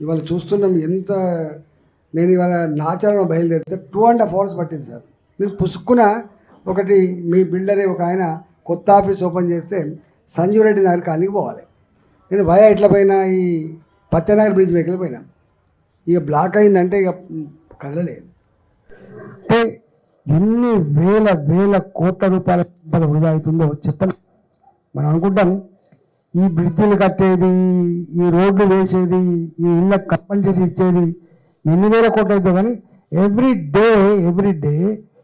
ఇవాళ చూస్తున్నాం ఎంత నేను ఇవాళ నాచారం బయలుదేరితే టూ అండ్ హాఫ్ అవర్స్ పట్టింది సార్. నేను పుసుక్కున ఒకటి మీ బిల్డరే ఒక ఆయన కొత్త ఆఫీస్ ఓపెన్ చేస్తే సంజీవ్ రెడ్డి నగర్ కాలనీకి పోవాలి. నేను వయా ఎట్ల పోయినా ఈ పచ్చనగర్ బ్రిడ్జ్ వెహికల్ పోయినా. ఇక బ్లాక్ అయిందంటే ఇక కదలలేదు. అంటే ఎన్ని వేల వేల కోట్ల రూపాయల సంపద వృధా అవుతుందో చెప్పండి మనం అనుకుంటాం ఈ బ్రిడ్జిలు కట్టేది ఈ రోడ్లు వేసేది ఈ ఇళ్ళ కప్పలు చేసి ఇచ్చేది ఎన్ని వేల కోట్లు అవుతుందో కానీ ఎవ్రీ డే ఎవ్రీ డే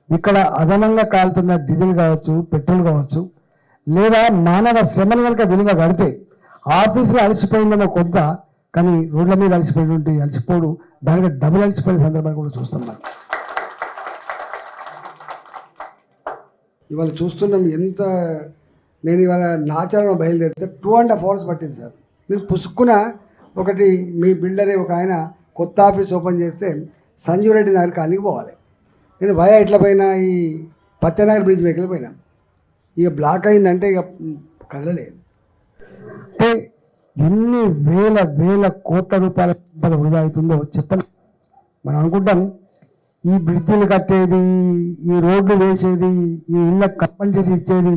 ఇక్కడ అదనంగా కాలుతున్న డీజిల్ కావచ్చు పెట్రోల్ కావచ్చు లేదా మానవ శ్రమలు కనుక విలువ కడితే ఆఫీసులో అలసిపోయిందన్న కొంత కానీ రోడ్ల మీద అలసిపోయినటువంటి అలసిపోడు దానికి డబుల్ అలసిపోయిన సందర్భాన్ని కూడా చూస్తున్నాం. ఇవాళ చూస్తున్నాం ఎంత నేను ఇవాళ నాచారంలో బయలుదేరితే టూ అండ్ హాఫ్ అవర్స్ పట్టింది సార్. నేను పుసుక్కున ఒకటి మీ బిల్డరే ఒక ఆయన కొత్త ఆఫీస్ ఓపెన్ చేస్తే సంజీవ్ రెడ్డి నగర్ కాలనీకి పోవాలి. నేను భయ ఎట్లా పోయినా ఈ పచ్చనగర్ బ్రిడ్జ్ మీదకి పోయినా ఇక బ్లాక్ అయిందంటే ఇక కదలలేదు. అంటే ఎన్ని వేల వేల కోట్ల రూపాయల సంపద వృధా అవుతుందో చెప్పండి మనం అనుకుంటాం ఈ బ్రిడ్జిలు కట్టేది ఈ రోడ్లు వేసేది ఈ ఇళ్ళ కప్పలు చేసి ఇచ్చేది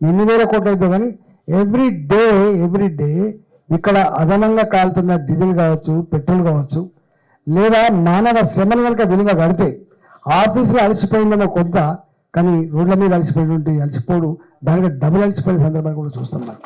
ఎన్ని వేల కోట్లు అవుతుంది కానీ ఎవ్రీ డే ఎవ్రీ డే ఇక్కడ అదనంగా కాలుతున్న డీజిల్ కావచ్చు పెట్రోల్ కావచ్చు లేదా మానవ శ్రమను కనుక విలువ కడితే ఆఫీసులో అలసిపోయిందన్న కొంత కానీ రోడ్ల మీద అలసిపోయినటువంటి అలసిపోడు దానికి డబుల్ అలసిపోయిన సందర్భాన్ని కూడా చూస్తున్నాం.